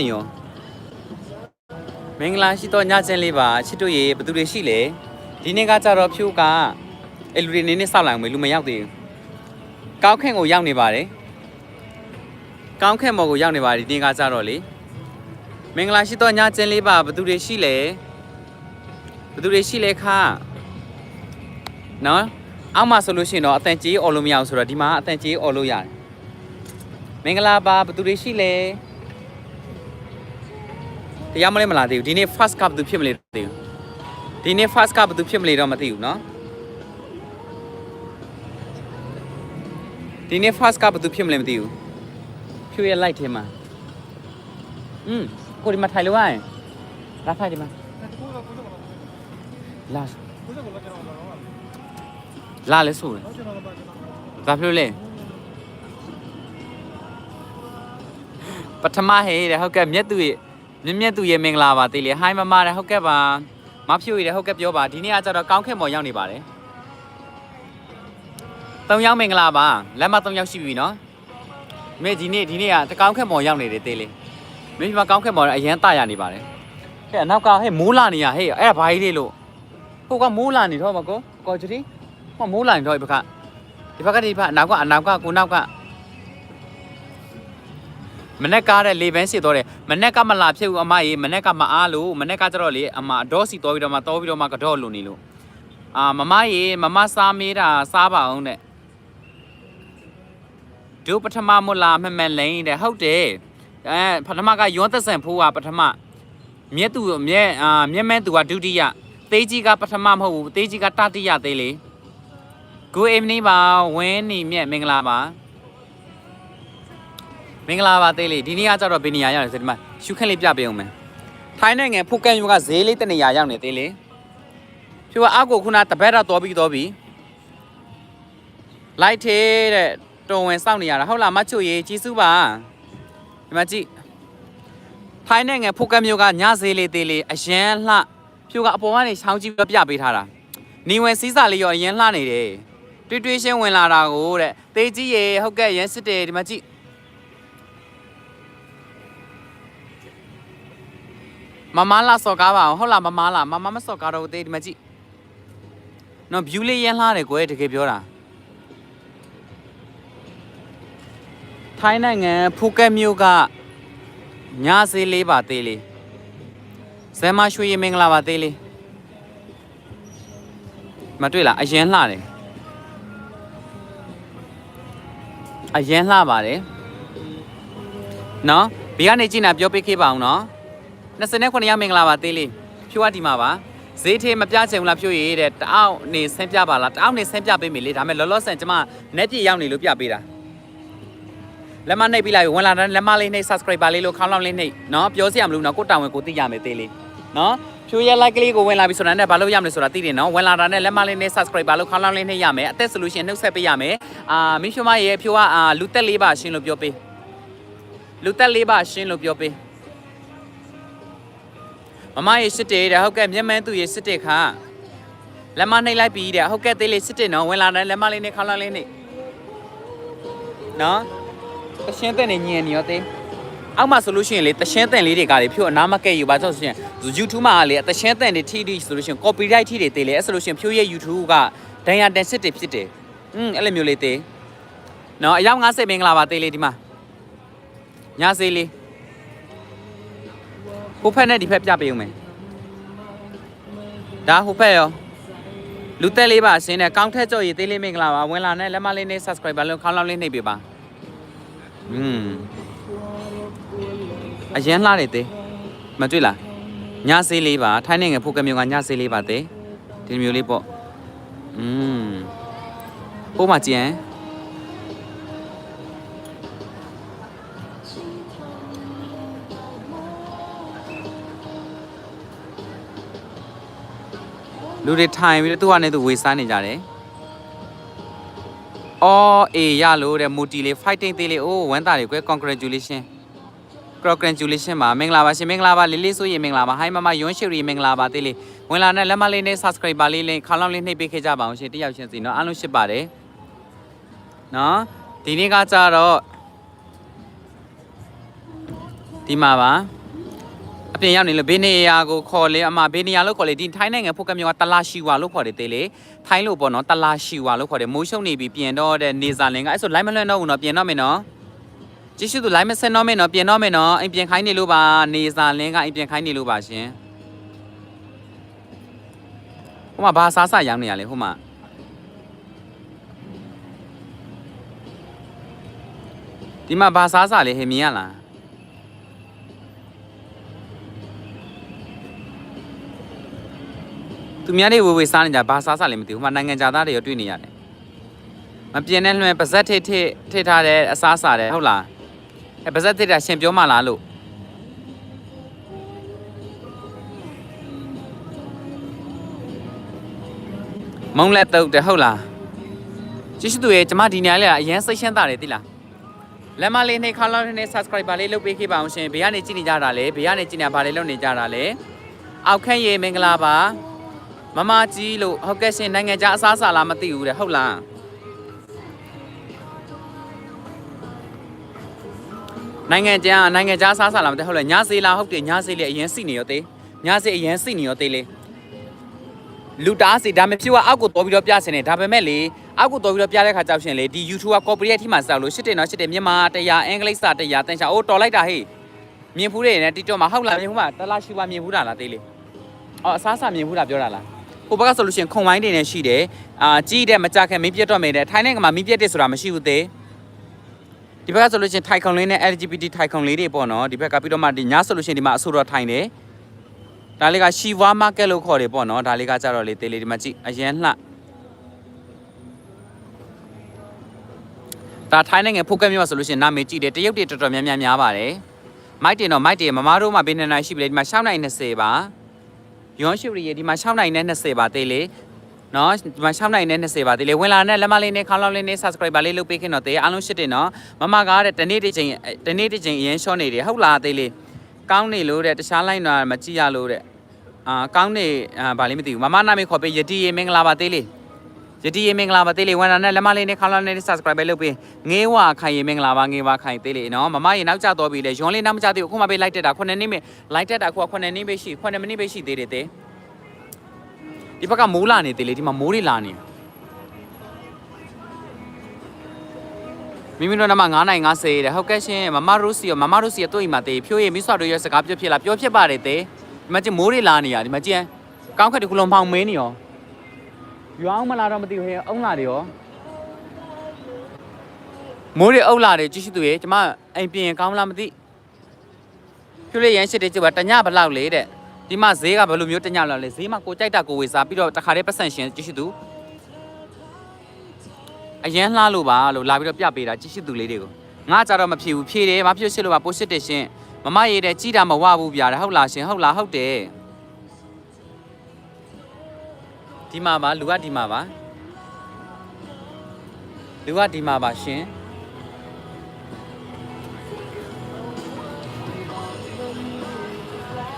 နေရောမင်္ဂလာရှိတော့ညချင်းလေးပါချစ်တို့ရေဘယ်သူတွေရှိလဲဒီနေ့ကကြတော့ဖြိုးကအဲ့လူတွေနေနေစောက်လာမယ်လူမရောက်သေးဘူးကောင်းခန့်ကိုရောက်နေပါတယ်ကောင်းခန့်မော်ကိုရောက်နေပါတယ်ဒီနေ့ကကြတော့လေမင်္ဂလာရှိတော့ညချင်းလေးပါဘယ်သူတွေရှိလဲဘယ်သူတွေရှိလဲခါနော်အောက်မှာဆိုလို့ရှိရင်တော့အတန်ကြီးអော်လို့မရအောင်ဆိုတော့ဒီမှာအတန်ကြီးអော်လို့ရတယ်မင်္ဂလာပါဘယ်သူတွေရှိလဲ တရားမလဲမလာသေးဘူးဒီနေ့ first cup ဘယ်သူဖြစ်မလဲမသိဘူးဒီနေ့ first cup ဘယ်သူဖြစ်မလဲတော့မသိဘူးเนาะဒီနေ့ first cup ဘယ်သူဖြစ်မလဲမသိဘူးဖြူရဲ့ light ထဲမှာอืมကိုဒီမှာထိုင်လို့ရရင်လာထိုင်ဒီမှာလာလာလဲဆိုတယ်ဘာဖြစ်လို့လဲပထမဟဲ့တဲ့ဟုတ်ကဲ့မြက်သူရဲ့ မြက်မြက်သူရဲ့မင်္ဂလာပါတေးလေဟိုင်းမမတဲ့ဟုတ်ကဲ့ပါမဖြူရတဲ့ဟုတ်ကဲ့ပြောပါဒီနေ့ကကျတော့ကောင်းခက်မော်ရောက်နေပါတယ်၃ယောက်မင်္ဂလာပါလက်မ၃ယောက်ရှိပြီနော်မေဒီနေ့ဒီနေ့ကတကောင်းခက်မော်ရောက်နေတယ်တေးလေမင်းဒီမှာကောင်းခက်မော်အရန်တရနေပါတယ်ဟဲ့အနောက်ကဟဲ့မိုးလာနေရဟဲ့အဲ့ဒါဘာကြီးလေးလို့ဟိုကမိုးလာနေတော့မကောကောချီဟောမိုးလာနေတော့ဒီဘက်ကဒီဘက်ကဒီဘက်အနောက်က အနောက်ကကိုနောက်က မနေ့ကားတဲ့လေပန်းစစ်တော့တယ်မနေ့ကမလာဖြစ်ဘူးအမကြီးမနေ့ကမအားလို့မနေ့ကကျတော့လေအမအဒေါစီတော်ပြီးတော့မှတော်ပြီးတော့မှကတော့လုံနေလို့အာမမကြီးမမစားမေးတာစားပါအောင်တဲ့ဒုပထမမလာမမလိန်တဲ့ဟုတ်တယ်အဲပထမကယွန်းသက်ဆန်ဖိုးကပထမမြက်သူမြက်အာမြက်မဲသူကဒုတိယသေးကြီးကပထမမဟုတ်ဘူးသေးကြီးကတတိယသေးလေ Good evening ပါဝင်းနေမြက်မင်္ဂလာပါ မင်္ဂလာပါသေးလေးဒီနေ့ကကြတော့ဘယ်နေရာရောက်လဲဆိုဒီမှာရှုခက်လေးပြပေးအောင်မယ်ထိုင်းနိုင်ငံဖုတ်ကန်ယူကဈေးလေးတစ်နေရာရောက်နေသေးလေးဖြူကအကိုခုနတပတ်တော့တော်ပြီးတော်ပြီးလိုက်သေးတဲ့တော်ဝင်စောင့်နေရတာဟုတ်လားမချွေရေးကြီးစုပါဒီမှာကြည့်ထိုင်းနိုင်ငံဖုတ်ကန်မြို့ကညဈေးလေးသေးလေးအရန်လှဖြူကအပေါ်ကနေချောင်းကြည့်ပြပြပေးထားတာနေဝင်စည်းစာလေးရောအရန်လှနေတယ်တွေ့တွေ့ရှင်းဝင်လာတာကိုတဲ့သေးကြီးရေဟုတ်ကဲ့ရန်စစ်တယ်ဒီမှာကြည့် မမလာစော်ကားပါအောင်ဟုတ်လားမမလာမမမစော်ကားတော့တေးဒီမှာကြည့်နော် view လေးရမ်းလှတယ်ကွယ်တကယ်ပြောတာထိုင်းနိုင်ငံဖူကက်မြို့ကညစေးလေးပါသေးလေးဇဲမရွှေရမင်္ဂလာပါသေးလေးမတွေ့လားအရင်လှတယ်အရင်လှပါတယ်နော်ဘေးကနေကြည့်နေပြောပေးခဲ့ပါအောင်နော် 29ရောက်မင်္ဂလာပါသေးလေးဖြိုးရဒီမှာပါဈေးထေးမပြချင်ဘူးလားဖြိုးရတဲ့တအောက်နေဆင်းပြပါလားတအောက်နေဆင်းပြပေးမယ်လေဒါမဲ့လောလောဆန်ကျမ net ပြည့်ရောက်နေလို့ပြပေးတာလက်မနှိပ်ပြီးလိုက်ဝင်လာတဲ့လက်မလေးနှိပ် subscribe ပါလေးလို့ခေါင်းလောင်းလေးနှိပ်နော်ပြောစရာမလိုနော်ကိုတောင်းဝင်ကိုသိရမယ်သေးလေးနော်ဖြိုးရ like ကလေးကိုဝင်လာပြီဆိုတာနဲ့ဘာလို့ရမလဲဆိုတာသိတယ်နော်ဝင်လာတာနဲ့လက်မလေးနှိပ် subscribe ပါလို့ခေါင်းလောင်းလေးနှိပ်ရမယ်အသက် solution နှုတ်ဆက်ပေးရမယ်အာမင်းဖြိုးမရဲ့ဖြိုးကအာလူသက်လေးပါရှင်းလို့ပြောပေးလူသက်လေးပါရှင်းလို့ပြောပေး မမရေစစ်တယ်တဲ့ဟုတ်ကဲ့မျက်မှန်းသူရေစစ်တယ်ခါလက်မနှိပ်လိုက်ပြီတဲ့ဟုတ်ကဲ့သေးလေးစစ်တယ်နော်ဝင်လာတယ်လက်မလေးနဲ့ခေါင်းလောက်လေးနဲ့နော်တရှင်းတဲ့နေညင်နေရောသေးအောက်မှာဆိုလို့ရှိရင်လေတရှင်းတဲ့လေးတွေကလေဖြို့အနာမကဲ့ယူပါဆိုလို့ရှိရင် YouTube မှာလေတရှင်းတဲ့နေထိထိဆိုလို့ရှိရင် copyright ထိတွေသေးလေအဲ့ဆိုလို့ရှိရင်ဖြိုးရဲ့ YouTube ကဒန်ယာတန်စစ်တွေဖြစ်တယ်อืมအဲ့လိုမျိုးလေးသေးနော်အယောက်90မင်္ဂလာပါသေးလေးဒီမှာညာစေးလေး ဟိုဖက်နဲ့ဒီဖက်ပြပေးဦးမယ်ဒါဟိုဖက်ရောလူသက်လေးပါအစင်းနဲ့ကောင်းထက်ကြော်ရည်သေးလေးမင်္ဂလာပါဝင်လာနဲ့လက်မလေးနဲ့ subscribe လုပ်ခေါင်းလောက်လေးနှိပ်ပေးပါอืมအရန်လှတယ်သေးမတွေ့လားညဆေးလေးပါထိုင်းနိုင်ငံဖိုကမျိုးကညဆေးလေးပါသေးဒီမျိုးလေးပေါ့อืมပို့မှကြည့်ရင် လူတွေထိုင်ပြီးတော့သူ့ဟာနဲ့သူဝေစားနေကြတယ်အော်အေးရလို့တဲ့မူတီလေး fighting သေးလေးအိုးဝမ်းသာတွေကွယ် congratulation congratulation ပါမင်္ဂလာပါရှင်မင်္ဂလာပါလေးလေးဆိုရင်မင်္ဂလာပါဟိုင်းမမယွန်းရှိရီမင်္ဂလာပါသေးလေးဝင်လာတဲ့လက်မလေးနဲ့ subscribe ပါလေးလေးခေါင်းလောင်းလေးနှိပ်ပေးခဲ့ကြပါအောင်ရှင်တယောက်ချင်းစီနော်အားလုံးရှိပါတယ်နော်ဒီနေ့ကကြတော့ဒီမှာပါ အပြင်ရောက်နေလို့ဘေးနေရာကိုခေါ်လေအမဘေးနေရာလို့ခေါ်လေဒီထိုင်းနိုင်ငံဖုတ်ကမြောကတလာရှိဝါလို့ခေါ်တယ်သေးလေထိုင်းလို့ပေါ့နော်တလာရှိဝါလို့ခေါ်တယ်မိုးရှုံနေပြီပြင်တော့တဲ့နေဇာလင်ကအဲ့ဆိုလိုက်မလွှင့်တော့ဘူးနော်ပြင်တော့မယ်နော်ကြည့်ရှုသူလိုက်မဆက်တော့မယ်နော်ပြင်တော့မယ်နော်အိမ်ပြင်ခိုင်းနေလို့ပါနေဇာလင်ကအိမ်ပြင်ခိုင်းနေလို့ပါရှင်ဟိုမှာဘာစားစရောင်းနေရလဲဟိုမှာဒီမှာဘာစားစလဲဟေမြင်ရလား သူများတွေဝေဝေစားနေကြဘာစားစားလည်းမသိဘူးဟိုမှာနိုင်ငံခြားသားတွေရောတွေ့နေရတယ်မပြင်းတဲ့လွှဲပါဇက်ထိထိထိထားတဲ့အစားစားတယ်ဟုတ်လားအဲပါဇက်ထိတာရှင်ပြောမှလားလို့မုံလက်တုတ်တယ်ဟုတ်လားကျေးဇူးတူရဲ့ကျမဒီနေရာလေးကအရန်စိတ်ရှင်းတာတယ်သိလားလက်မလေးနဲ့ခါလောက်နဲ့ subscriber လေးလုပ်ပေးခဲ့ပါအောင်ရှင်ဘေးကနေကြည့်နေကြတာလေဘေးကနေကြည့်နေဘာလေးလုပ်နေကြတာလဲအောက်ခန့်ရေမင်္ဂလာပါ မမကြီးလို့ဟုတ်ကဲ့ရှင်နိုင်ငံခြားအစားအစာလားမသိဘူးတဲ့ဟုတ်လားနိုင်ငံခြားနိုင်ငံခြားအစားအစာလားမသိဟုတ်လားညစေးလားဟုတ်တယ်ညစေးလေအရင်စိနေရောသေးညစေးအရင်စိနေရောသေးလေလူတားစီဒါမဖြစ်ว่าအောက်ကိုတော်ပြီးတော့ပြစင်နေဒါပေမဲ့လေအောက်ကိုတော်ပြီးတော့ပြတဲ့ခါကြောက်ရှင်လေဒီ YouTube က copyright ထိမှစောက်လို့ရှစ်တယ်နော်ရှစ်တယ်မြန်မာတရားအင်္ဂလိပ်စာတရားတန်ချာအိုးတော်လိုက်တာဟေးမြင်ဖူးတယ်နဲ့ TikTok မှာဟုတ်လားမြင်ဖူးမှာတလားရှိပါမြင်ဖူးတာလားသေးလေအော်အစားအစာမြင်ဖူးတာပြောတာလားဟို ဘက်ကဆိုလို့ရှိရင်ခုံဝိုင်းတွေနဲ့ရှိတယ်အာကြီးတဲ့မကြခင်မင်းပြတ်တော့မယ်တဲ့ထိုင်းနိုင်ငံမှာမင်းပြတ်တဲ့ဆိုတာမရှိဘူးသေးဒီဘက်ကဆိုလို့ရှိရင်ထိုင်ခုံလေးနဲ့ LGBT ထိုင်ခုံလေးတွေပေါ့နော်ဒီဘက်ကပြီးတော့မှဒီညဆိုလို့ရှိရင်ဒီမှာအဆိုတော်ထိုင်တယ်ဒါလေးကရှီဝါမားကက်လို့ခေါ်တယ်ပေါ့နော်ဒါလေးကကြတော့လေတေးလေးဒီမှာကြည့်အရန်လှဒါထိုင်းနိုင်ငံဖုတ်ကက်မြို့မှာဆိုလို့ရှိရင်နာမည်ကြည့်တယ်တရုတ်တွေတော်တော်များများများပါတယ်မိုက်တင်တော့မိုက်တင်မမတို့မှဘယ်နှစ်နိုင်ရှိပြီလဲဒီမှာ6နိုင်20ပါ ရွန်ရှိရီဒီမှာ6နိုင်နဲ့20ပါသေးလေနော်ဒီမှာ6နိုင်နဲ့20ပါသေးလေဝင်လာတဲ့လက်မလေးနဲ့ခေါင်းလောက်လေးနဲ့ subscriber လေးလုပ်ပေးခင်တော့တေးအားလုံးရှစ်တင်နော်မမကားတဲ့တနေ့တစ်ချိန်တနေ့တစ်ချိန်အရင်ရှော့နေတယ်ဟုတ်လားသေးလေကောင်းနေလို့တဲ့တခြားလိုက်တော့မကြည့်ရလို့တဲ့အာကောင်းနေအာဗာလေးမသိဘူးမမနာမည်ခေါ်ပေးယတိရေမင်္ဂလာပါသေးလေ ယတိရေမင်္ဂလာပါသေးလေဝင်လာတဲ့လက်မလေးနဲ့ခေါင်းလောက်လေးနဲ့ subscribe လုပ်ပေးငေးဝခိုင်ရေမင်္ဂလာပါငေးဝခိုင်သေးလေနော်မမရေနောက်ကျတော့ပြီလေရွန်လေးနောက်မကျသေးဘူးအခုမှပေးလိုက်တက်တာ9နှစ်မိလိုက်တက်တာအခုက9နှစ်ပဲရှိ9မိနစ်ပဲရှိသေးတယ်တဲ့ဒီဘက်ကမိုးလာနေသေးလေဒီမှာမိုးတွေလာနေမိမိတို့နမ9နိုင်50တဲ့ဟုတ်ကဲ့ရှင်မမရုစီရောမမရုစီရောတွေ့မှသေးဖြိုးရမိဆွာတို့ရစကားပြောဖြစ်လားပြောဖြစ်ပါတယ်တဲ့ဒီမှာကျမိုးတွေလာနေရဒီမှာကျန်ကောင်းခက်တကူလုံးဖောင်မင်းနေရော ရွာအောင်မလာတော့မသိဘူးဟဲ့အုံးလာတယ်ရောမိုးတွေအုပ်လာတယ်ကြည့်ရှိသူရေကျမအိမ်ပြင်ကောင်းလားမသိဖြိုးလေးရမ်းရှိတဲ့ကျပါတညဘလောက်လေတဲ့ဒီမှာဈေးကဘယ်လိုမျိုးတညလောက်လဲဈေးမှာကိုကြိုက်တာကိုဝေစားပြီးတော့တခါတည်းပတ်စံရှင်ကြည့်ရှိသူအရန်လှလို့ပါလို့လာပြီးတော့ပြပေးတာကြည့်ရှိသူလေးတွေကိုငါကြတော့မဖြစ်ဘူးဖြေတယ်မဖြစ်ရှစ်လို့ပါပိုးရှစ်တယ်ရှင်မမရေးတဲ့ကြီးတာမဝဘူးဗျာတဲ့ဟုတ်လားရှင်ဟုတ်လားဟုတ်တယ် ဒီမှာပါလူကဒီမှာပါလူကဒီမှာပါရှင်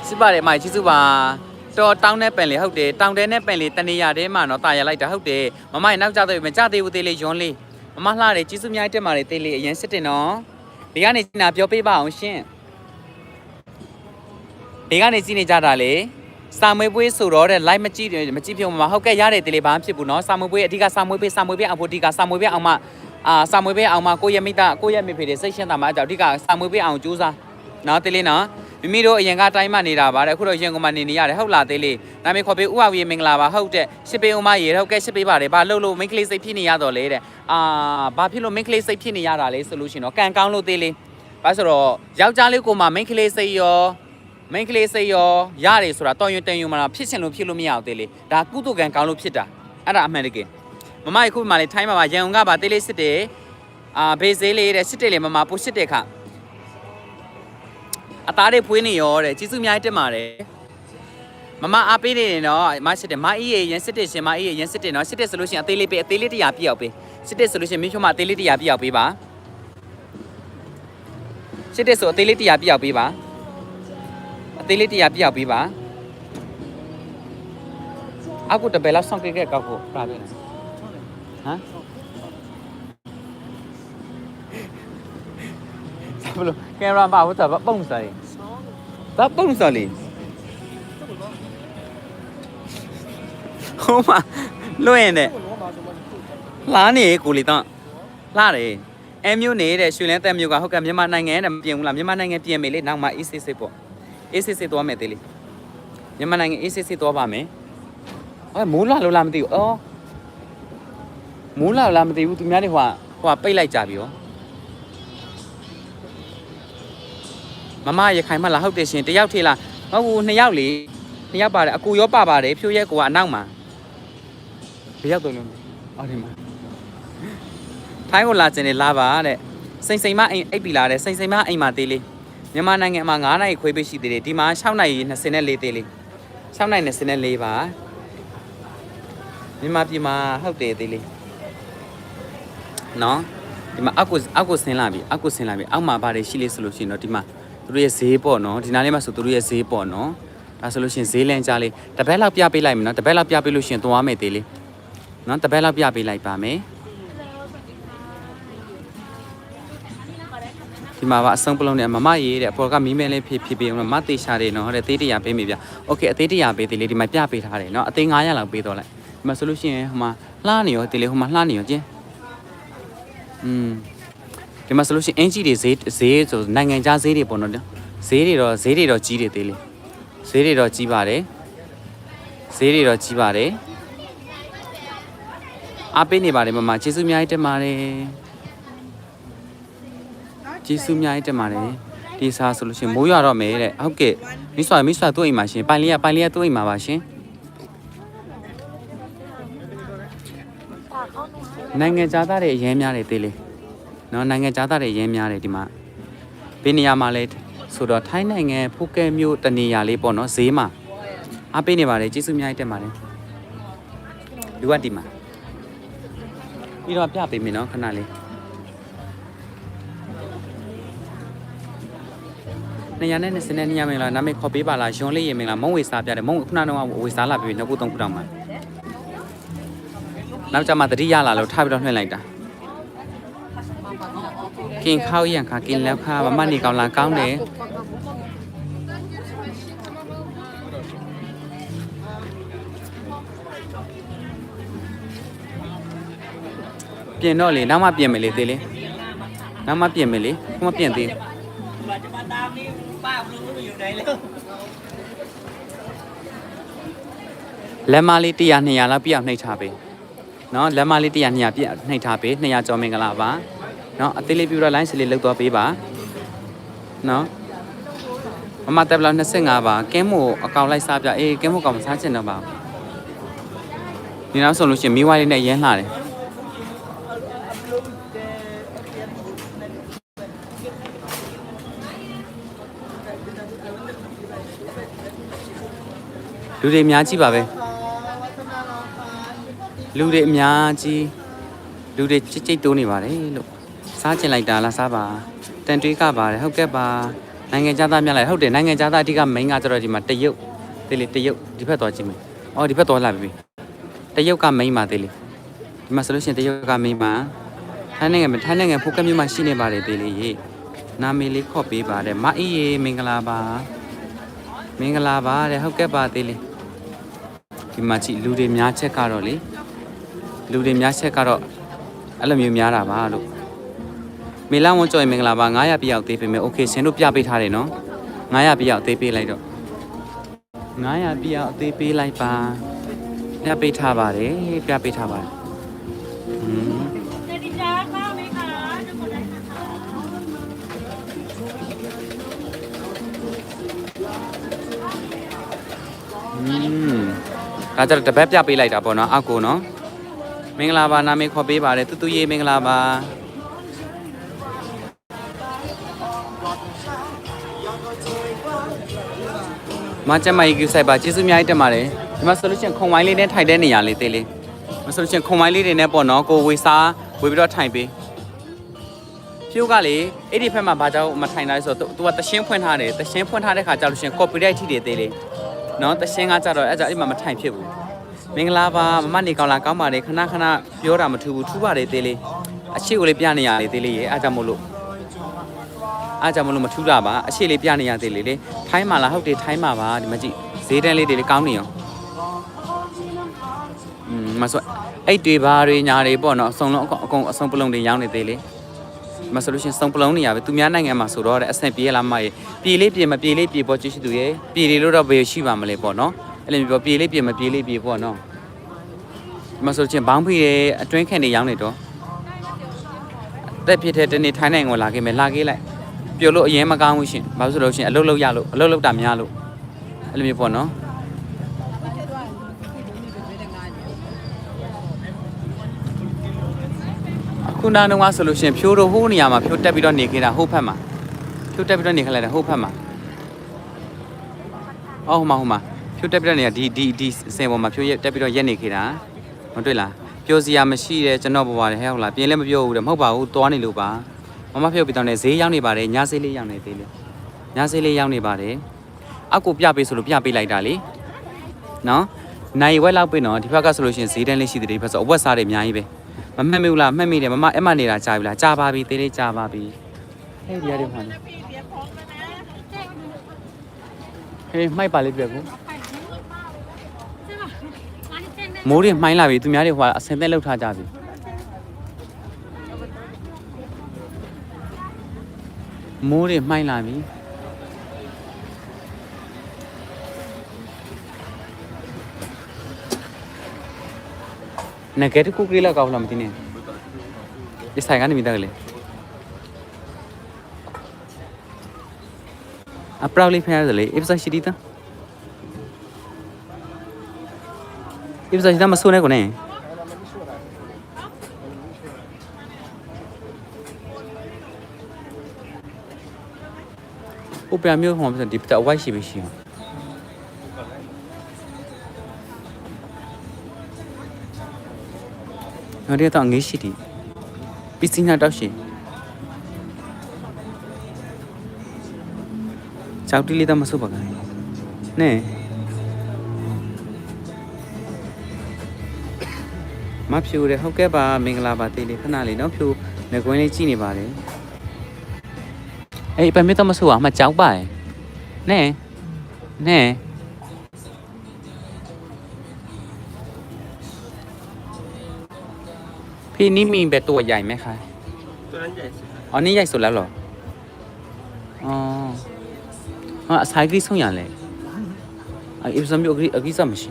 စစ်ပါတယ်မိုင်ချီစုပါတော်တောင်းတဲ့ပင်လေဟုတ်တယ်တောင်းတဲ့နဲ့ပင်လေတနေရတဲ့မှာတော့တာရလိုက်တာဟုတ်တယ်မမရဲ့နောက်ကျတော့မကြသေးဘူးသေးလေးယွန်းလေးမမလှတယ်ကြီးစုများတက်มาလေသေးလေးအရင်စစ်တင်နော်ဒီကနေကျနာပြောပေးပါအောင်ရှင်ဒီကနေကြည့်နေကြတာလေ စာမွေးပွေးဆိုတော့တဲ့ live မကြည့်မကြည့်ပြုံးမှာဟုတ်ကဲ့ရတယ်တေးလေးဘာမှဖြစ်ဘူးเนาะစာမွေးပွေးအဓိကစာမွေးပွေးစာမွေးပွေးအောင်ဖို့အဓိကစာမွေးပွေးအောင်မှအာစာမွေးပွေးအောင်မှကိုရမိတာကိုရမိဖေတွေစိတ်ရှင်းတာမှအကြောင်းအဓိကစာမွေးပွေးအောင်ကြိုးစားเนาะတေးလေးเนาะ မိမိတို့အရင်ကတိုင်းမှနေတာပါတဲ့အခုတော့ရင်ကုန်မှနေနေရတယ်ဟုတ်လားသေးလေးနာမည်ခေါ်ပေးဥအောင်ရေမင်္ဂလာပါဟုတ်တဲ့ရှစ်ပေးဦးမရေဟုတ်ကဲ့ရှစ်ပေးပါတယ်ဘာလို့လို့မိန်းကလေးစိတ်ဖြစ်နေရတော့လေတဲ့အာဘာဖြစ်လို့မိန်းကလေးစိတ်ဖြစ်နေရတာလဲဆိုလို့ရှိရင်တော့ကံကောင်းလို့သေးလေးဘာဆိုတော့ယောက်ျားလေးကိုမှမိန်းကလေးစိတ်ရော မိန်းကလေးစိတ်ရောရတယ်ဆိုတာတော်ရင်တန်ရင်မှဖြစ်ချင်လို့ဖြစ်လို့မရအောင်သေးလေးဒါကုသကံကောင်းလို့ဖြစ်တာအဲ့ဒါအမှန်တကယ်မမအခုမှလေထိုင်းမှာပါရန်ကုန်ကပါသေးလေးစစ်တယ်အာဘေးဈေးလေးတဲ့စစ်တယ်လေမမပို့စစ်တယ်ခါအသားတွေဖွေးနေရောတဲ့ကျေးဇူးအများကြီးတင်ပါတယ်မမအားပေးနေတယ်နော်မရှိတယ်မအေးရရန်စစ်တယ်ရှင်မအေးရရန်စစ်တယ်နော်စစ်တယ်ဆိုလို့ရှိရင်အသေးလေးပေးအသေးလေးတရာပြည့်အောင်ပေးစစ်တယ်ဆိုလို့ရှိရင်မင်းဖြိုးမအသေးလေးတရာပြည့်အောင်ပေးပါစစ်တယ်ဆိုအသေးလေးတရာပြည့်အောင်ပေးပါအ သေးလေးတရာပြည့်အောင်ပေးပါအခုတပယ်လောက်ဆောင်ကြခဲ့ကောက်ဖို့ပြပေးနော်ဟမ်ဘလို့ကင်မရာပါဘူးသာပုံစံလေးဒါပုံစံလေးဟိုမှာလွှင့်နေလာနေကိုလီတော့လာတယ်အဲမျိုးနေတဲ့ရွှေလန်းတက်မျိုးကဟုတ်ကဲ့မြန်မာနိုင်ငံနဲ့မပြင်ဘူးလားမြန်မာနိုင်ငံပြင်မေလေနောက်မှ ACC ပေါ့ ACC သွားမယ်တေးလေမြန်မာနိုင်ငံ ACC သွားပါမယ်ဟဲ့မိုးလာလို့လားမသိဘူးအော်မိုးလာလားမသိဘူးသူများတွေဟိုဟိုပိတ်လိုက်ကြပြီရောမမရခိုင်မလားဟုတ်တယ်ရှင်တယောက်ထေးလားမဟုတ်ဘူးနှစ်ယောက်လေနှစ်ယောက်ပါတယ်အကူရောပါပါတယ်ဖြိုးရဲကိုကအနောက်မှာဘယ်ရောက်တော့လို့အော်ဒီမှာထိုင်းကိုလာကျင်နေလာပါတဲ့စိန်စိန်မအိမ်အိပ်ပြီလာတဲ့စိန်စိန်မအိမ်မှာသေးလေး မြန်မာနိုင်ငံမှာ9နိုင်ခွေးပေးရှိသေးတယ်ဒီမှာ6နိုင်24သေးလေး6နိုင်24ပါမြန်မာပြည်မှာဟုတ်တယ်သေးလေးနော်ဒီမှာအောက်ကိုအောက်ကိုဆင်းလာပြီအောက်ကိုဆင်းလာပြီအောက်မှာဘာတွေရှိလဲဆိုလို့ရှိရင်တော့ဒီမှာသူတို့ရဲ့ဈေးပေါ့နော်ဒီနားလေးမှာဆိုသူတို့ရဲ့ဈေးပေါ့နော်ဒါဆိုလို့ရှိရင်ဈေးလန်းကြလေးတပတ်လောက်ပြပေးလိုက်မယ်နော်တပတ်လောက်ပြပေးလို့ရှိရင်သွားမယ်သေးလေးနော်တပတ်လောက်ပြပေးလိုက်ပါမယ် ဒီမှာပါအဆုံးပလုံးနဲ့မမရေးတဲ့အပေါ်ကမီးမဲလေးဖြစ်ဖြစ်ပြီးမတေရှာတယ်နော်ဟဲ့သေးတရားပေးမိဗျโอเคအသေးတရားပေးသေးလေးဒီမှာပြပေးထားတယ်နော်အသေး900လောက်ပေးတော့လိုက်ဒီမှာဆိုလို့ရှိရင်ဟိုမှာလှနေရောသေးလေးဟိုမှာလှနေရောကျင်းอืม ဒီမှာဆိုလို့ရှိရင်အင်ဂျီတွေဈေးဈေးဆိုနိုင်ငံခြားဈေးတွေပေါ့နော်ဈေးတွေတော့ဈေးတွေတော့ကြီးတယ်သေးလေဈေးတွေတော့ကြီးပါတယ်ဈေးတွေတော့ကြီးပါတယ်အားပေးနေပါတယ်မမကျေးဇူးအများကြီးတင်ပါတယ် ကျေးဇူးအများကြီးတင်ပါတယ်ဒီစားဆိုလို့ရှိရင်မိုးရွာတော့မယ်တဲ့ဟုတ်ကဲ့မိဆွာမိဆွာသူ့အိမ်မှာရှင်ပိုင်လေးကပိုင်လေးကသူ့အိမ်မှာပါရှင်နိုင်ငံခြားသားတွေအရင်များတယ်သေးလေနော်နိုင်ငံခြားသားတွေရင်းများတယ်ဒီမှာဘယ်နေရာမှာလဲဆိုတော့ထိုင်းနိုင်ငံဖူကဲမြို့တနေရာလေးပေါ့နော်ဈေးမှာအားပေးနေပါတယ်ကျေးဇူးအများကြီးတင်ပါတယ်လူကဒီမှာပြီးတော့ပြပေးမယ်နော်ခဏလေး နေရာနဲ့နေစနေနေရမင်္ဂလာနာမည်ခေါ်ပေးပါလားယွန်လေးရေမင်္ဂလာမုံဝေစားပြတယ်မုံခုနကတော့ဝေစားလာပြီနောက်ခုသုံးခုတောင်မှာနောက်ကြမှာတတိရလာလို့ထားပြီးတော့နှွှင့်လိုက်တာ กินข้าวอย่างค่ะกินแล้วค่ะมาม่านี่กำลังก้าวเนပြင်တော့လေနောက်မှပြင်မယ်လေသေးလေနောက်မှပြင်မယ်လေခုမှပြင်သေး ว่ ป้าไม่รู้อยู่ไหนแล้ว လက်မလေး100 200လောက်ပြအောင်နှိပ်ထားပေးနော်လက်မလေး100 200ပြနှိပ်ထားပေး200ကျော်မင်္ဂလာပါနော်အသေးလေးပြတော့ line စလေးလောက်သွားပေးပါနော်မမတက်ဘလောက်25ပါကင်းမို့အကောင်လိုက်စားပြအေးကင်းမို့ကောင်မစားချင်တော့ပါဘူးဒီနောက်ဆိုလို့ရှိရင်မိဝိုင်းလေးနဲ့ရမ်းလှတယ် လူတွေအများကြီးပါပဲလူတွေအများကြီးလူတွေကြိတ်ကြိတ်တိုးနေပါတယ်လို့စားချင်လိုက်တာလားစားပါတန်တွေးကပါတယ်ဟုတ်ကဲ့ပါနိုင်ငံခြားသားများလိုက်ဟုတ်တယ်နိုင်ငံခြားသားအဓိက main ကကျတော့ဒီမှာတရုတ်တေးလေတရုတ်ဒီဘက်သွားကြည့်မယ်အော်ဒီဘက်သွားလာပြီတရုတ်က main ပါတေးလေဒီမှာဆိုလို့ရှိရင်တရုတ်က main ပါထိုင်းနိုင်ငံမှာထိုင်းနိုင်ငံဖူကတ်မြို့မှာရှိနေပါတယ်တေးလေရေနာမည်လေးခေါ်ပေးပါတယ်မအေးရေမင်္ဂလာပါမင်္ဂလာပါတဲ့ဟုတ်ကဲ့ပါတေးလေ ဒီမှာကြည့်လူတွေများချက်ကတော့လေလူတွေများချက်ကတော့အဲ့လိုမျိုးများတာပါလို့မေလာဝန်ကြော်ရင်မင်္ဂလာပါ900ပြရောက်သေးပေမဲ့ okay ရှင်တို့ပြပေးထားတယ်နော်900ပြရောက်သေးပေးလိုက်တော့900ပြရောက်သေးပေးလိုက်ပါပြပေးထားပါတယ်ပြပေးထားပါတယ် ဒါကြတော့တပတ်ပြပေးလိုက်တာပေါ့နော်အောက်ကိုနော်မင်္ဂလာပါနာမည်ခေါ်ပေးပါတယ်တူတူရေးမင်္ဂလာပါမချမကြီးကူဆိုင်ပါကျေးဇူးအများကြီးတင်ပါတယ်ဒီမှာဆိုလို့ရှိရင်ခုံဝိုင်းလေးနဲ့ထိုင်တဲ့နေရာလေးသေးလေးမဆိုလို့ရှိရင်ခုံဝိုင်းလေးတွေနဲ့ပေါ့နော်ကိုဝေစားဝေပြီးတော့ထိုင်ပေးဖြိုးကလေအဲ့ဒီဖက်မှာဘာကြောင့်မထိုင်တာလဲဆိုတော့ तू ကတရှင်းဖွင့်ထားတယ်တရှင်းဖွင့်ထားတဲ့ခါကျလို့ရှိရင် copyright ထိတယ်သေးလေး နော်တရှင်းကကြတော့အဲ့ကြအဲ့မှာမထိုင်ဖြစ်ဘူးမင်္ဂလာပါမမနေကောင်းလားကောင်းပါလေခဏခဏပြောတာမထူဘူးထူပါတယ်သေးလေးအချစ်ကိုလေးပြနေရလေသေးလေးရေအဲ့ကြောင့်မို့လို့အားကြောင့်မလို့မထူတာပါအရှိလေးပြနေရသေးလေလေထိုင်းမှာလားဟုတ်တယ်ထိုင်းမှာပါဒီမှာကြည့်ဈေးတန်းလေးတွေလေကောင်းနေရောอืมမဆိုအိတ်တွေဘာတွေညာတွေပေါ့နော်အစုံလုံးအကုန်အကုန်အစုံပလုံးတွေရောင်းနေသေးလေ မဆိုလို့ရှရင်စုံပလုံးနေရပဲသူများနိုင်ငံမှာဆိုတော့တဲ့အဆင်ပြေရလားမရေပြေလေးပြေမပြေလေးပြေပေါ့ကြည့်ရှိသူရေပြေလေးလို့တော့ဘယ်ရှိပါမလဲပေါ့နော်အဲ့လိုမျိုးပြောပြေလေးပြေမပြေလေးပြေပေါ့နော်မဆိုချင်းဘောင်းဖီတွေအတွင်းခန့်တွေရောင်းနေတော့တက်ဖြစ်တဲ့တနေ့ထိုင်းနိုင်ငံကိုလာခဲ့မယ်လာခဲ့လိုက်ပြောလို့အရင်မကောင်းဘူးရှင်ဘာလို့ဆိုလို့ရှင်အလုပ်လုပ်ရလို့အလုပ်လုပ်တာများလို့အဲ့လိုမျိုးပေါ့နော် ခုနာတော့ဆိုလို့ရှင်ဖြိုးတို့ဟိုးနေရာမှာဖြိုးတက်ပြီးတော့နေခဲ့တာဟိုးဖက်မှာဖြိုးတက်ပြီးတော့နေခလိုက်တာဟိုးဖက်မှာအော်ဟိုမှာဟိုမှာဖြိုးတက်ပြီးတော့နေရဒီဒီဒီစင်ပေါ်မှာဖြိုးရက်တက်ပြီးတော့ရက်နေခဲ့တာမတွေ့လားပြောစရာမရှိတဲ့ကျွန်တော်ဘဝတွေဟဲ့ဟုတ်လားပြင်းလည်းမပြောဘူးတဲ့မဟုတ်ပါဘူးသွားနေလို့ပါမမဖြုတ်ပြီးတော့နေဈေးရောက်နေပါတယ်ညဈေးလေးရောက်နေသေးလေညဈေးလေးရောက်နေပါတယ်အောက်ကိုပြပေးဆိုလို့ပြပေးလိုက်တာလေနော်နိုင်ဝက်လောက်ပြီနော်ဒီဘက်ကဆိုလို့ရှိရင်ဈေးတန်းလေးရှိသေးတယ်ဒီဘက်ဆိုအဝက်စားတယ်အများကြီးပဲ မမှတ်မိဘူးလားမှတ်မိတယ်မမအဲ့မနေတာကြာပြီလားကြာပါပြီသေးလေးကြာပါပြီဟဲ့ဒီရတဲ့မှာဟေးမိုက်ပါလေးပြကူမိုးတွေမှိုင်းလာပြီသူများတွေဟိုကအစင်သက်လောက်ထားကြပြီမိုးတွေမှိုင်းလာပြီ နဂက်တကူကလေးလောက်ကောက်လာမသိနေဒီဆိုင်ကနေမိသားကလေးအပရောက်လေး နဲ့ကိုနေဥပ္ပယမျိုးဟောဒီပတအဝိုက်ရှိပဲရှိအောင်ငါတို့တော့ငေးရှိတယ်ပစ္စည်းနာတော့ရှိချောက်တီလေးတော့မစိုးပါကနဲမဖြူတယ်ဟုတ်ကဲ့ပါမင်္ဂလာပါတေးလေးခဏလေးနော်ဖြူငကွင်းလေးကြည့်နေပါတယ်အေးပမေတော့မစိုးอ่ะမကြောက်ပါရဲ့နဲနဲ พี่นี่มีแบบตัวใหญ่ไหมคะ ตัวนั้นใหญ่สุดอ๋อ นี่ใหญ่สุดแล้วเหรอ อ๋ออะสายกรีส่งอย่างเลยอะอีกสามอยู่กรีกรีสัมမရှိ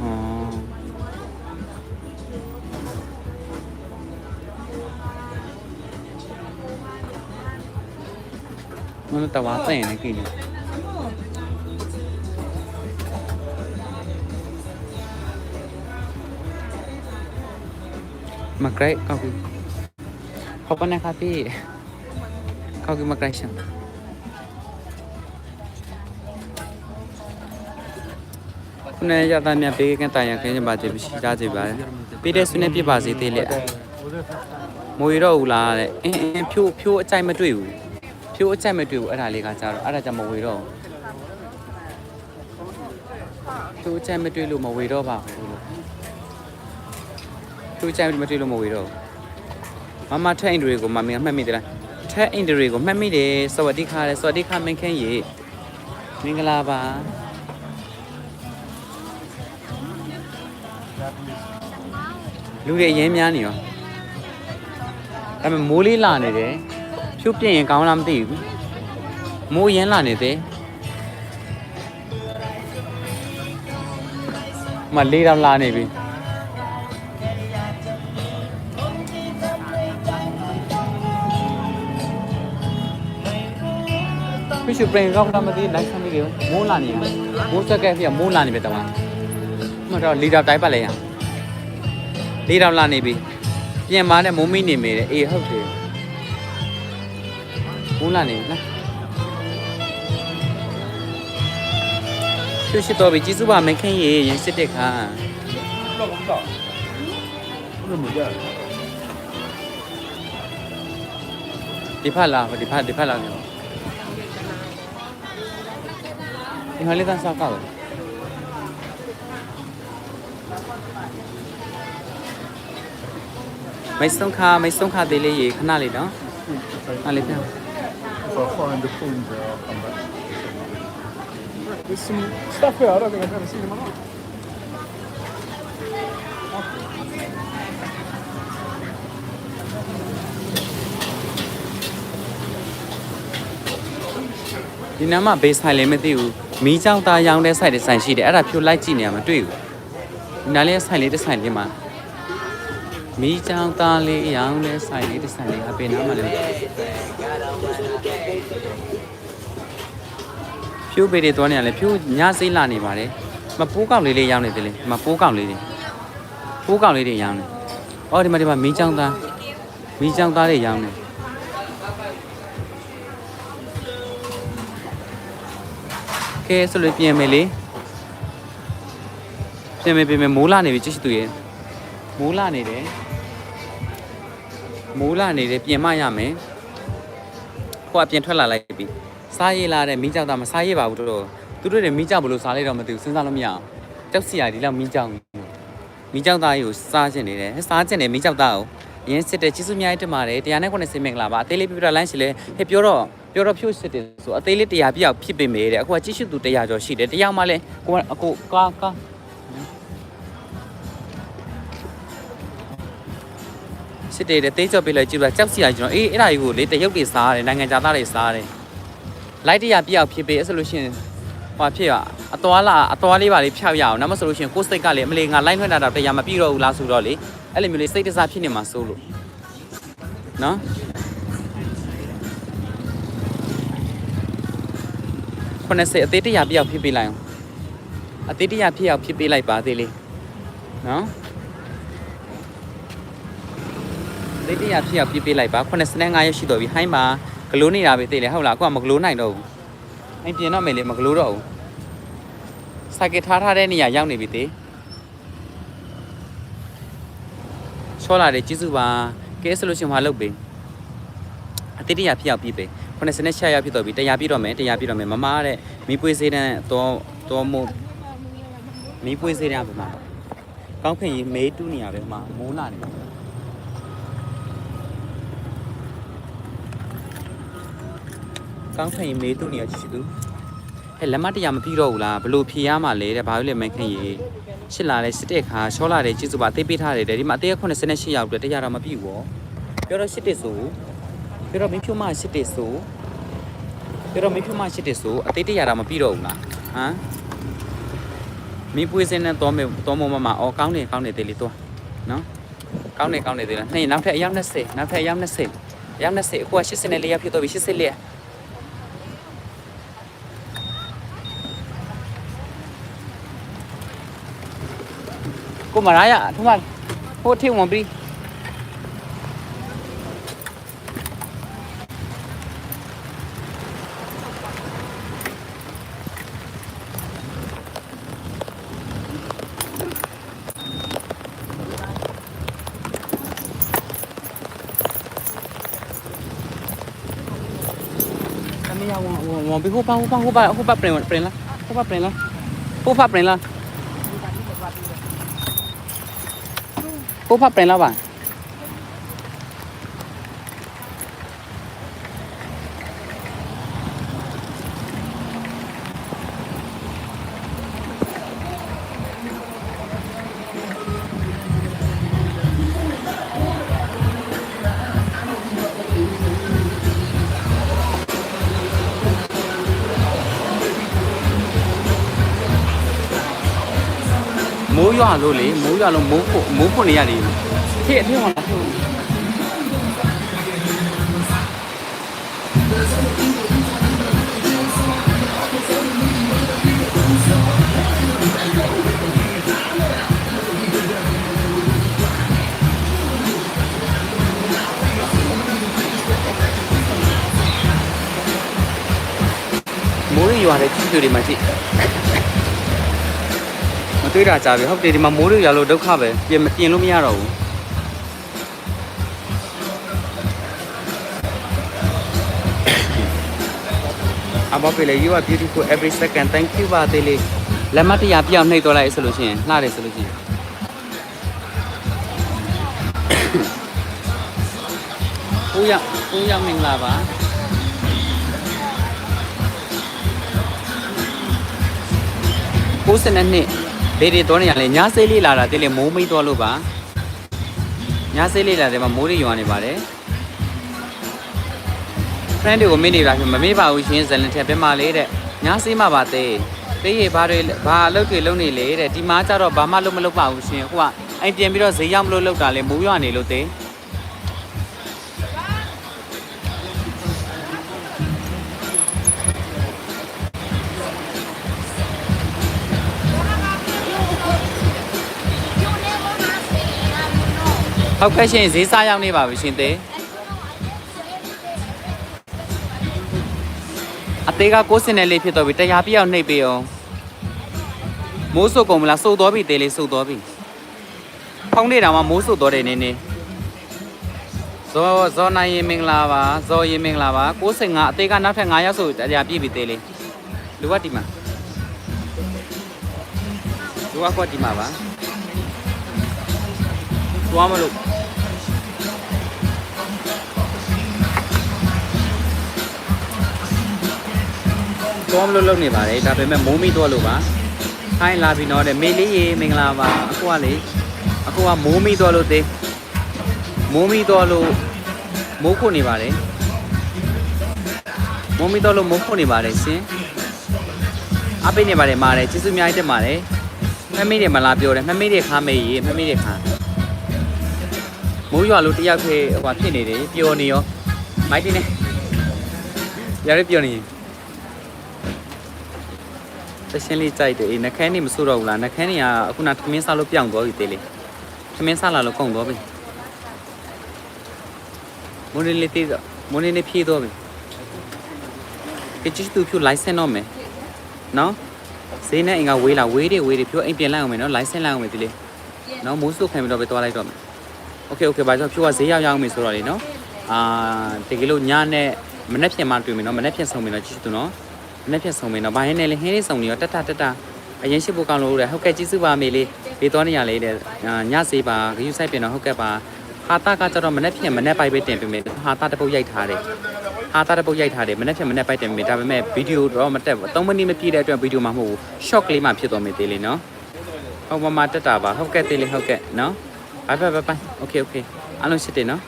อ๋อมันแต่ว่าแต่เนี่ยกิน มาใกล้เข้าคือขอบคุณนะครับพี่เข้าคือมาใกล้ฉันခုနကရတာမြတ်ပေးကန်တိုင်ရခင်းချင်ပါကြပြီရှားကြပါလေပေးတဲ့ဆွနဲ့ပြပါစေသေးလေမွေတော့ဘူးလားတဲ့အင်းအင်းဖြိုးဖြိုးအကြိုက်မတွေ့ဘူးဖြိုးအကြိုက်မတွေ့ဘူးအဲ့ဒါလေးကကြတော့အဲ့ဒါကြောင့်မဝေတော့ဘူးဖြိုးအကြိုက်မတွေ့လို့မဝေတော့ပါဘူးလို့ သူကြိုက်မတွေ့လို့မဝေတော့မမထက်အိန္ဒြေကိုမမင်းမှတ်မိသလားထက်အိန္ဒြေကိုမှတ်မိတယ်စဝတိခါလဲစဝတိခါမင်းခင်းရေမင်္ဂလာပါလူတွေအရင်များနေရောဒါပေမဲ့မိုးလေးလာနေတယ်ဖြုတ်ပြင်းရင်ကောင်းလားမသိဘူးမိုးရင်လာနေတယ်မလေးတော့လာနေပြီ ရှုပရင်ကောက်တာမသိလိုက်ဆမ်းမိတယ်မိုးလာနေမိုးစက်ကဲပြမိုးလာနေပဲတမ။မှတော့လီတာတိုက်ပတ်လဲရ။လီတာလာနေပြီ။ပြန်မာနဲ့မိုးမိနေမိတယ်အေးဟုတ်တယ်။မိုးလာနေနော်။ရှုရှိတော့ပြီကျေးဇူးပါမခင်ရေရင်စစ်တဲ့ခါ။တော့ကောင်းတော့။ဘယ်မှာကြာ။ဒီဖက်လာဒီဖက်ဒီဖက်လာနေတော့ န်းစားကောက်မိတ်ဆုံးခါမိတ်ဆုံးခါသေးလေးရေခဏလေးနော် If ဟာလေးပြန် I find the food there, I'll come back. There's some stuff here I don't think I've ever seen in my life. ဒီနားမှာဘေးဆိုင်လည်းမသိဘူး မီးကြောင်သားရောင်းတဲ့ဆိုင်တစ်ဆိုင်ရှိတယ်အဲ့ဒါဖြိုလိုက်ကြည့်နေရမတွေ့ဘူးဒီနားလေးဆိုင်လေးတစ်ဆိုင်လေးမှာမီးကြောင်သားလေးရောင်းတဲ့ဆိုင်လေးတစ်ဆိုင်လေးအပေနားမှာလည်းဖြိုးပေတွေသွားနေရလဲဖြိုးညစိမ့်လာနေပါတယ်မပိုးကောင်လေးလေးရောင်းနေတယ်လေမပိုးကောင်လေးတွေပိုးကောင်လေးတွေရောင်းနေအော်ဒီမှာဒီမှာမီးကြောင်သားမီးကြောင်သားတွေရောင်းနေ ကဲဆိုလို့ပြင်မယ်လေပြင်မယ်ပြင်မယ်မိုးလာနေပြီကြည့်ရှိသူရဲ့မိုးလာနေတယ်မိုးလာနေတယ်ပြင်မရမယ်ကိုကပြင်ထွက်လာလိုက်ပြီစားရည်လာတဲ့မီးကြောက်တာမစားရည်ပါဘူးတို့သူတို့တွေမီးကြောက်ဘလို့စားလိုက်တော့မသိဘူးစဉ်းစားလို့မရအောင်ကြောက်စီရဒီလောက်မီးကြောက်မီးကြောက်သားကြီးကိုစားချင်နေတယ်စားချင်တယ်မီးကြောက်သားကိုရင်းစစ်တယ်ကျေးဇူးအများကြီးတင်ပါတယ်တရားနဲ့90မင်္ဂလာပါအသေးလေးပြပြလမ်းရှိလဲဟဲ့ပြောတော့ ပြောတော့ဖြိုးစစ်တယ်ဆိုအသေးလေးတရားပြအောင်ဖြစ်ပေမဲ့တဲ့အခုကကြည့်ရှုသူတရားကျော်ရှိတယ်တရားမှလည်းကိုကအကိုကာကာစစ်တယ်တဲ့တေးကြော်ပေးလိုက်ကြည့်လိုက်ကြောက်စီရကျွန်တော်အေးအဲ့ဒါကြီးကိုလေတရုတ်တွေစားရတယ်နိုင်ငံခြားသားတွေစားတယ်လိုက်တရားပြအောင်ဖြစ်ပေအဲ့ဆိုလို့ရှိရင်ဟောဖြစ်ရအသွားလာအသွားလေးပါလေးဖြောက်ရအောင်နောက်မဆိုလို့ရှိရင်ကိုယ်စိတ်ကလည်းအမလေးငါလိုက်ထွန်းတာတော့တရားမပြည့်တော့ဘူးလားဆိုတော့လေအဲ့လိုမျိုးလေးစိတ်တစားဖြစ်နေမှာစိုးလို့နော် 80အသေးတရာပြအောင်ဖြစ်ပေးလိုက်အောင်အသေးတရာဖြစ်အောင်ဖြစ်ပေးလိုက်ပါသေးလေးနော်အသေးတရာဖြစ်အောင်ဖြစ်ပေးလိုက်ပါ85ရက်ရှိတော့ပြီဟိုင်းမှာဂလိုးနေတာပဲသေးလေဟုတ်လားအခုကမဂလိုးနိုင်တော့ဘူးအိမ်ပြင်တော့မယ်လေမဂလိုးတော့ဘူးစိုက်ကထားထားတဲ့နေရာရောက်နေပြီသေးချောလာတယ်ကျေးဇူးပါကဲဆိုလို့ရှိရင်မလုပ်ပေးအသေးတရာဖြစ်အောင်ပြပေး 86ရောက်ဖြစ်တော့ပြီတရားပြည့်တော့မယ်တရားပြည့်တော့မယ်မမတဲ့မိပွေးစေးတန်းတော့တော့မို့မိပွေးစေးတန်းပါမှာကောင်းခင်ကြီးမေးတူးနေရပဲမှာမိုးလာနေကောင်းခင်ကြီးမေးတူးနေရချစ်သူဟဲ့လက်မတရားမပြီးတော့ဘူးလားဘလို့ဖြေရမှာလဲတဲ့ဘာလို့လဲမခင်ကြီးရှစ်လာလဲစစ်တဲ့ခါချောလာတယ်ကျေးဇူးပါအသေးပေးထားတယ်တဲ့ဒီမှာအသေးက88ရောက်တယ်တရားတော့မပြီးဘူးပြောတော့ရှစ်တစ်ဆို ပြောတော့မင်းဖြိုးမရှိတယ်ဆိုပြောတော့မင်းဖြိုးမရှိတယ်ဆိုအသေးတရတာမပြီးတော့ဘူးလားဟမ်မင်းပွေးစင်းနဲ့တော့မေတော့မမမအော်ကောင်းတယ်ကောင်းတယ်သေးလေးတော့နော်ကောင်းတယ်ကောင်းတယ်သေးလားနှင်းနောက်ထပ်အယောက်20နောက်ထပ်အယောက်20အယောက်20အခုက84ရောက်ဖြစ်တော့ပြီ84ကိုမရာရထုံးမဟိုထိဝင်ပြီ ya wong wong bi hupa hupa hupa hupa pren pren lah hupa pren lah hupa pren lah hupa pren lah bang လို့လေမိုးရွာလို့မိုးဖို့မိုးဖို့နေရတယ်။ခေအထင်းဟောလားမိုးရွာတဲ့ချီချူတွေမှာကြည့်မ တွေ့တာကြာပြီဟုတ်တယ်ဒီမှာမိုးတွေရလို့ဒုက္ခပဲပြင်မပြင်လို့မရတော့ဘူးအဘပေးလေ you are beautiful every second thank you ပါသေးလေးလက်မတရားပြောင်းနှိပ်တော့လိုက်ဆိုလို့ရှိရင်လှတယ်ဆိုလို့ရှိရင်ကိုရောက်ကိုရောက်မင်္ဂလာပါကိုးစနစ် နှစ်ဒေဒီတော်နေရလဲညာဆေးလေးလာတာတိလေမိုးမိတ်သွားလို့ပါညာဆေးလေးလာတယ်မှာမိုးတွေရွာနေပါတယ် friend တွေကိုမေ့နေတာဖြစ်မမေ့ပါဘူးရှင်ဇလန်ထက်ပြမလေးတဲ့ညာဆေးမှပါသေးသေးရေဘာတွေဘာအလုပ်တွေလုပ်နေလေတဲ့ဒီမှာကျတော့ဘာမှလုပ်မလုပ်ပါဘူးရှင်ဟိုကအိမ်ပြန်ပြီးတော့ဈေးရောက်မလို့လုပ်တာလေမိုးရွာနေလို့သေး ဟုတ်ကဲ့ရှင်ဈေးစားရောက်နေပါပြီရှင်သေးအသေးကကိုးစင်နယ်လေးဖြစ်တော့ပြီတရားပြည့်အောင်နှိပ်ပေးအောင်မိုးစုပ်ကုန်မလားစုပ်တော်ပြီသေးလေးစုပ်တော်ပြီဖောင်းနေတာမှမိုးစုပ်တော်တယ်နင်းနေဇောဇောနိုင်ရင်မင်္ဂလာပါဇောရင်မင်္ဂလာပါ65အသေးကနောက်ထပ်9ရောက်ဆိုတရားပြည့်ပြီသေးလေးလူကဒီမှာလူကကွက်ဒီမှာပါ သွားမလို့တော့မလို့လုပ်နေပါတယ်ဒါပေမဲ့မိုးမိတော့လို့ပါခိုင်းလာပြီတော့တဲ့မေလေးရေမင်္ဂလာပါအခုကလေအခုကမိုးမိတော့လို့သေးမိုးမိတော့လို့မိုးခုနေပါတယ်မိုးမိတော့လို့မိုးခုနေပါတယ်ရှင်အပိတ်နေပါတယ်မာတယ်ကျေးဇူးအများကြီးတင်ပါတယ်မမေးတယ်မလားပြောတယ်မမေးတယ်ခါမေးရေမမေးတယ်ခါ မိုးရွာလို့တယောက်ခေဟိုဖြစ်နေတယ်ပျော်နေရောမိုက်တင်နေရရပျော်နေရင်တရှင်းလေးကြိုက်တယ်အေးနှခမ်းနေမဆိုးတော့ဘူးလားနှခမ်းနေကအခုနသမင်းစားလို့ပြောင်းသွားပြီသေးလေးသမင်းစားလာလို့ကုန်သွားပြီမွန်းလေးလေးတေးတော့မွန်းလေးလေးဖြည့်သွားပြီကချစ်သူဖြူ license တော့မယ်နော်ဈေးနဲ့အင်္ဂါဝေးလာဝေးတယ်ဝေးတယ်ဖြူအိမ်ပြင်လိုက်အောင်မယ်နော် license လိုက်အောင်မယ်ဒီလေးနော်မိုးစုပ်ခံပြီးတော့ပဲသွားလိုက်တော့မယ် okay okay ဘာကြောင့်ဖြူကဈေးရောက်ရောက်မယ်ဆိုတော့လေနော်အာတကယ်လို့ညနဲ့မနေ့ပြင်မှတွေ့မယ်နော်မနေ့ပြင်ဆုံးမယ်နော်ချစ်သူနော်မနေ့ဖြတ်ဆုံးမင်းတော့ဘာဟင်းနဲ့လဲဟင်းလေးစုံနေရောတက်တာတက်တာအရင်ရှိဖို့ကောင်းလို့တဲ့ဟုတ်ကဲ့ကျေးဇူးပါမေလေးဘေးတော်နေရလေးတဲ့အာညစေးပါဂယူဆိုင်ပြင်တော့ဟုတ်ကဲ့ပါဟာတာကကျတော့မနေ့ဖြတ်မနေ့ပိုက်ပဲတင်ပေးမယ်ဟာတာတစ်ပုတ်ရိုက်ထားတယ်ဟာတာတစ်ပုတ်ရိုက်ထားတယ်မနေ့ဖြတ်မနေ့ပိုက်တင်ပေးမယ်ဒါပေမဲ့ဗီဒီယိုတော့မတက်ဘူး3မိနစ်မပြည့်တဲ့အတွက်ဗီဒီယိုမှာမဟုတ်ဘူး short ကလေးမှဖြစ်သွားမယ်သေးလေးနော်ဟုတ်ပါမတက်တာပါဟုတ်ကဲ့သေးလေးဟုတ်ကဲ့နော် ဘိုင်ဘိုင်ဘိုင် okay okay အားလုံးရှိတယ်နော်